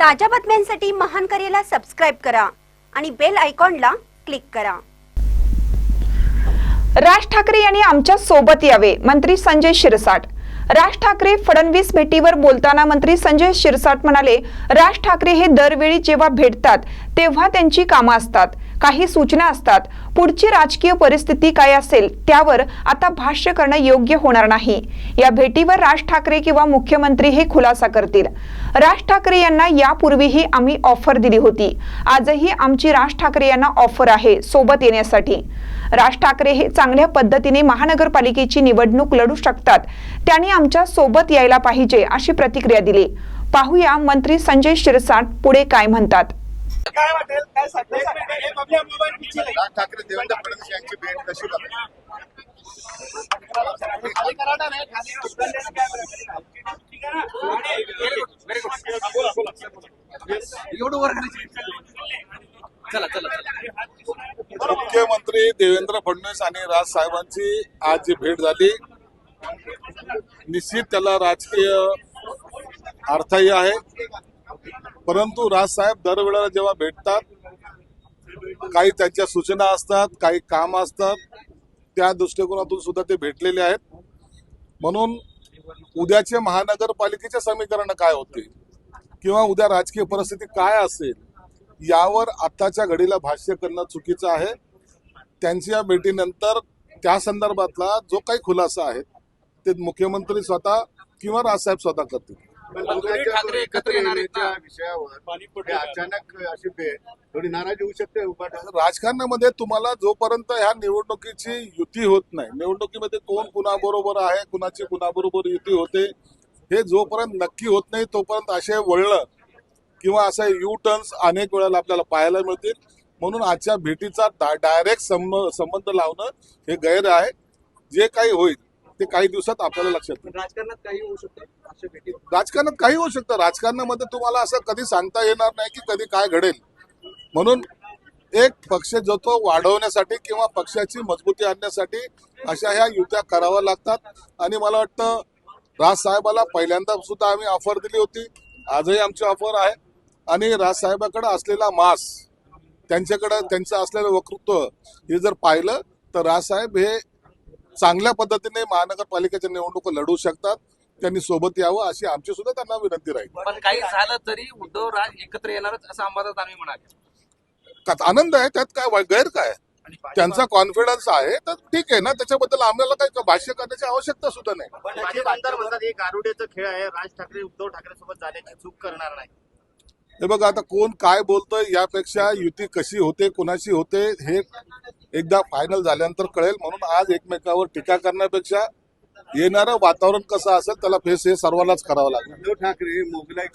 ताज्या बातम्यांसाठी महान करेला सबस्क्राईब करा आणि बेल आयकॉनला क्लिक करा. राज ठाकरे यांनी आमच्यासोबत यावे मंत्री संजय शिरसाट. राज ठाकरे फडणवीस भेटीवर बोलताना मंत्री संजय शिरसाट म्हणाले राज ठाकरे हे दरवेळी जेव्हा भेटतात तेव्हा त्यांची कामं असतात. काही सूचना असतात. पुढची राजकीय परिस्थिती काय असेल त्यावर आता भाष्य करणं योग्य होणार नाही. या भेटीवर राज ठाकरे किंवा मुख्यमंत्री हे खुलासा करतील. राज ठाकरे यांना यापूर्वीही आम्ही ऑफर दिली होती. आजही आमची राज ठाकरे यांना ऑफर आहे सोबत येण्यासाठी. राज ठाकरे हे चांगल्या पद्धतीने महानगरपालिकेची निवडणूक लढू शकतात. त्यांनी आमच्यासोबत यायला पाहिजे अशी प्रतिक्रिया दिली. पाहूया मंत्री संजय शिरसाट पुढे काय म्हणतात. काय वाटेल? काय राज ठाकरे देवेंद्र फडणवीस यांची भेट कशी एवढं वर चला चला चला. मुख्यमंत्री देवेंद्र फडणवीस आणि राज साहेबांची आज जी भेट झाली निश्चित त्याला राजकीय अर्थही आहे. परंतु राजसाहेब दरवेळेला जेव्हा भेटतात काही त्यांच्या सूचना असतात काही काम असतात. त्या दृष्टिकोनातून सुद्धा ते भेटलेले आहेत. म्हणून उद्याचे महानगरपालिकेचे समीकरण काय होते किंवा उद्या राजकीय परिस्थिती काय असेल? यावर आत्ताच्या घडीला भाष्य करणं चुकीचं आहे. त्यांच्या या भेटीनंतर त्या संदर्भातला जो काही खुलासा आहे ते मुख्यमंत्री स्वतः किंवा राजसाहेब स्वतः करतील. ठाकरे एकत्र येणार? विषयावर अचानक अशी भेट थोडी नाराजी होऊ शकते राजकारणामध्ये तुम्हाला जोपर्यंत ह्या निवडणुकीची युती होत नाही निवडणुकीमध्ये कोण कुणाबरोबर आहे कुणाची कुणाबरोबर युती होते हे जोपर्यंत नक्की होत नाही तोपर्यंत असे वळणं किंवा असे यू टर्न्स अनेक वेळेला आपल्याला पाहायला मिळतील. म्हणून आजच्या भेटीचा डायरेक्ट संबंध लावणं हे गैर आहे. जे काही होईल ते काही दिवसात आपल्याला लक्षात येईल. राजकारणात काही होऊ शकतं? राजकारणात काही होऊ शकतं. राजकारणामध्ये तुम्हाला असं कधी सांगता येणार नाही की कधी काय घडेल. म्हणून एक पक्ष जो तो वाढवण्यासाठी किंवा पक्षाची मजबूती आणण्यासाठी अशा ह्या युत्या कराव्या लागतात. आणि मला वाटतं राज साहेबाला पहिल्यांदा सुद्धा आम्ही ऑफर दिली होती. आजही आमची ऑफर आहे. आणि राज साहेबाकडे असलेला मास त्यांच्याकडे त्यांचं असलेलं वक्तृत्व हे जर पाहिलं तर राजसाहेब हे चांगल्या पद्धतीने महानगरपालिकेच्या निवडणुका लढवू शकतात. त्यांनी सोबत यावं अशी आमची सुद्धा त्यांना विनंती राहील. पण काही झालं तरी उद्धव राज एकत्र येणारच असं अंबादास दानवे म्हणाले. का- आनंद आहे त्यात काय गैर काय त्यांचा कॉन्फिडन्स आहे तर ठीक आहे ना त्याच्याबद्दल आम्हाला काही भाष्य करण्याची आवश्यकता सुद्धा नाही. माझे आमदार म्हणतात हे गारुडेचा खेळ आहे राज ठाकरे उद्धव ठाकरे सोबत जाण्याची चूक करणार नाही. हे बघा आता कोण काय बोलतोय यापेक्षा युती कशी होते कोणाशी होते हे एकदा फायनल झाल्यानंतर कळेल म्हणून आज एकमेकावर टीका करण्यापेक्षा येणारं वातावरण कसं असेल त्याला फेस हे सर्वांनाच करावं लागेल उद्धव ठाकरे मोगलाईच्या